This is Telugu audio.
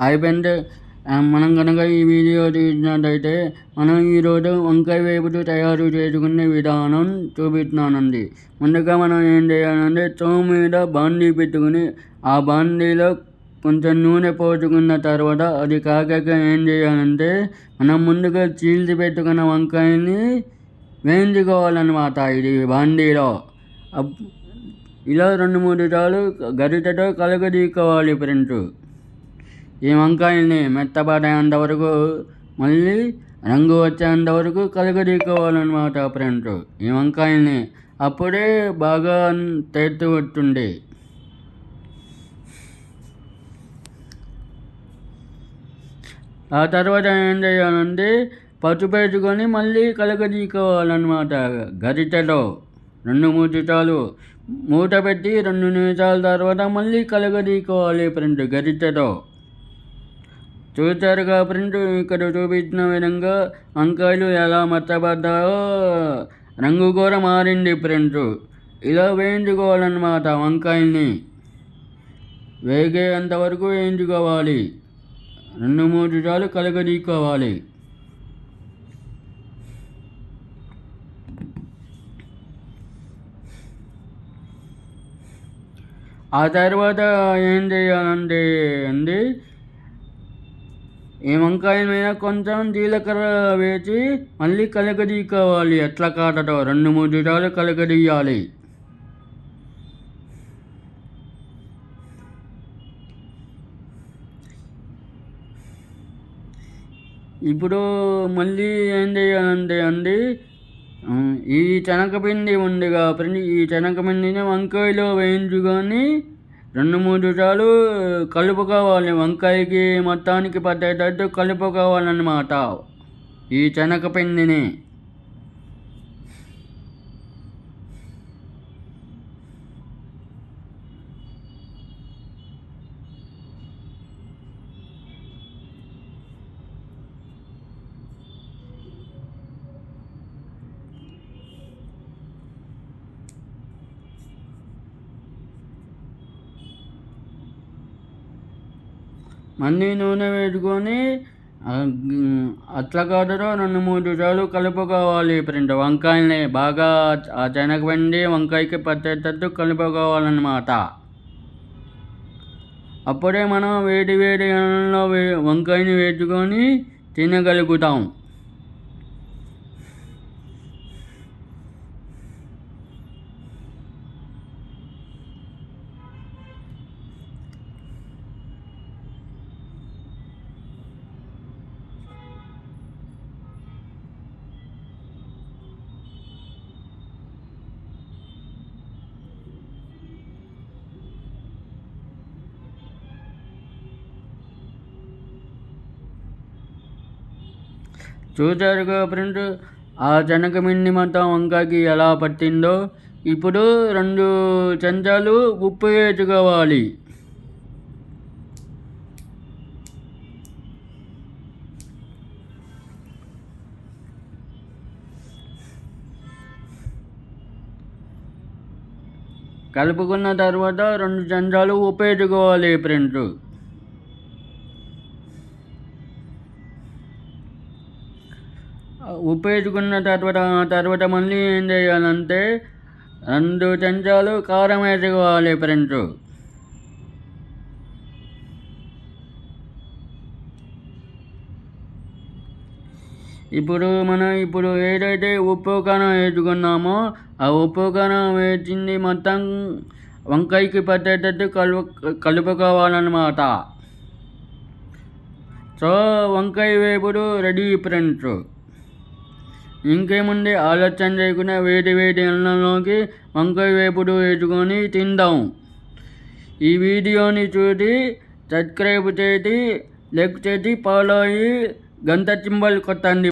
హాయ్ మనం కనుక ఈ వీడియో చూసినట్టయితే మనం ఈరోజు వంకాయ వేపుడు తయారు చేసుకునే విధానం చూపిస్తున్నానండి. ముందుగా మనం ఏం చేయాలంటే స్టవ్ మీద బాండీ పెట్టుకుని ఆ బాండీలో కొంచెం నూనె పోసుకున్న తర్వాత అది కాకాక ఏం చేయాలంటే మనం ముందుగా చీల్చి పెట్టుకున్న వంకాయని వేయించుకోవాలన్నమాట ఇది బాండీలో. అప్- ఇలా రెండు మూడు సార్లు గరిటెతో కలగదీసుకోవాలి ఫ్రెండ్స్. ఈ వంకాయల్ని మెత్తబడేంత వరకు మళ్ళీ రంగు వచ్చేంత వరకు కలగదీకోవాలన్నమాట ఫ్రెండ్స్. ఈ వంకాయల్ని అప్పుడే బాగా టేస్ట్ వస్తుంది ఆ తర్వాత ఏం చేయాలంటే పసుపు వేసుకొని మళ్ళీ కలగదీకోవాలన్నమాట గరిటెలో రెండు మూడు నిమిషాలు మూత పెట్టి రెండు నిమిషాల తర్వాత మళ్ళీ కలగదీకోవాలి ఫ్రెండ్ గరిటెలో చూశారుగా కాబట్టి ఇక్కడ చూపించిన విధంగా వంకాయలు ఎలా మచ్చబడ్డాయో. రంగు కూడా మారింది ఫ్రెండ్స్ ఇలా వేయించుకోవాలన్నమాట వంకాయల్ని. వేగేంత వరకు వేయించుకోవాలి. రెండు మూడు సార్లు కలగదీసుకోవాలి. ఆ తర్వాత ఏం చేయాలంటే అండి ఈ వంకాయ మీద కొంచెం జీలకర్ర వేసి మళ్ళీ కలగదీకోవాలి ఎట్లా కాటతో రెండు మూడు సార్లు కలగదీయాలి ఇప్పుడు మళ్ళీ ఏం చేయాలంటే అండి ఈ శనగపిండి ఉందిగా ఫ్రెండ్ ఈ శనగపిండిని వంకాయలో వేయించుకొని రెండు మూడు సార్లు కలుపుకోవాలి. వంకాయకి మొత్తానికి పట్టేటట్టు కలుపుకోవాలన్నమాట. ఈ శనగపిండిని మళ్ళీ నూనె వేసుకొని అట్లా గ్- రెండు మూడు సార్లు కలుపుకోవాలి ఫ్రెండ్. వంకాయల్ని బాగా ఆ శనగపిండి వంకాయకి పట్టేటట్టు కలుపుకోవాలన్నమాట. అప్పుడే మనం వేడి వేడి అన్నంలో వే వంకాయని వేసుకొని తినగలుగుతాం. చూశారుగా ఫ్రెండ్స్ ఆ శనగపిండి మొత్తం వంకాయకి ఎలా పట్టిందో? ఇప్పుడు రెండు చెంచాలు ఉప్పు వేసుకోవాలి కలుపుకున్న తర్వాత రెండు చెంచాలు ఉప్పు వేసుకోవాలి ఫ్రెండ్స్ ఉప్పు వేసుకున్న తర్వాత తర్వాత మళ్ళీ ఏం చేయాలంటే రెండు చెంచాలు కారం వేసుకోవాలి ఫ్రెండ్స్. ఇప్పుడు మనం ఇప్పుడు ఏదైతే ఉప్పు కారం వేసుకున్నామో ఆ ఉప్పు కారం వేసింది మొత్తం వంకాయకి పట్టేటట్టు కలుపు కలుపుకోవాలన్నమాట. సో వంకాయ వేపుడు రెడీ ఫ్రెండ్స్. ఇంకేముంది? ఆలోచన చేయకుండా వేడి వేడి అన్నంలోకి వంకాయ వేపుడు వేసుకొని తిందాం. ఈ వీడియోని చూసి సబ్స్క్రైబ్ చేసి లైక్ చేసి ఫాలో అయ్యి గంట చింబల్ కొట్టండి.